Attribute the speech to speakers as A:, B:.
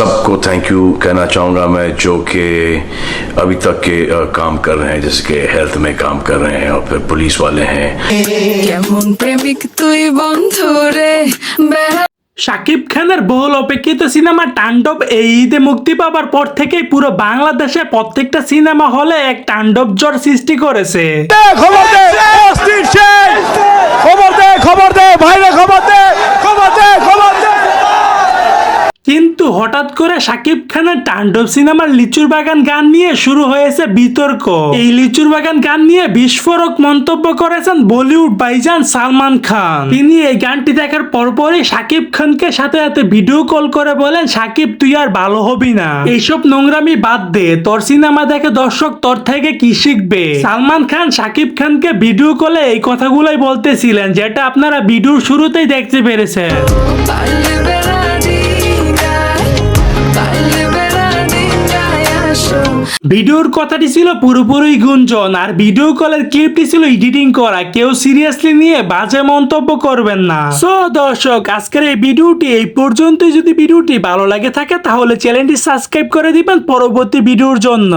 A: सबको thank you कहना चाहूँगा मैं जो कि अभी तक के अ, काम कर रहे हैं जैसे कि हेल्थ में काम कर रहे हैं और फिर पुलिस वाले हैं
B: কেমন প্রেমিক তুই বন্ধু রে বেড়া
C: শাকিব খানের বহুল অপেক্ষিত সিনেমা তাণ্ডব এই ঈদে মুক্তি পাবার পর থেকেই পুরো বাংলাদেশে প্রত্যেকটা সিনেমা হলে এক তাণ্ডব জ্বর সৃষ্টি করেছে
D: খবর দে অস্থির সেই খবর দে খবর দে ভাইরে খবর দে
C: হঠাৎ করে শাকিব খানের তাণ্ডব সিনেমার লিচুর বাগান গান নিয়ে শুরু হয়েছে বিতর্ক। এই লিচুর বাগান গান নিয়ে বিস্ফোরক মন্তব্য করেছেন বলিউড বাইজান সালমান খান। তিনি এই গানটি দেখার পরপরই শাকিব খানকে সাথে সাথে ভিডিও কল করে বলেন শাকিব তুই আর ভালো হবি না। এইসব নোংরামি বাদ দে। তোর সিনেমা দেখে দর্শক তোর থেকে কি শিখবে? সালমান খান শাকিব খানকে ভিডিও কলে এই কথাগুলোই বলতেছিলেন, যেটা আপনারা ভিডিওর শুরুতেই দেখতে পেরেছেন। ভিডিওর কথাটি ছিল পুরোপুরি গুঞ্জন, আর ভিডিও কলের ক্লিপটি ছিল এডিটিং করা। কেউ সিরিয়াসলি নিয়ে বাজে মন্তব্য করবেন না। সো দর্শক, আজকের এই ভিডিওটি এই পর্যন্ত যদি ভিডিওটি ভালো লাগে থাকে, তাহলে চ্যানেলটি সাবস্ক্রাইব করে দিবেন পরবর্তী ভিডিওর জন্য।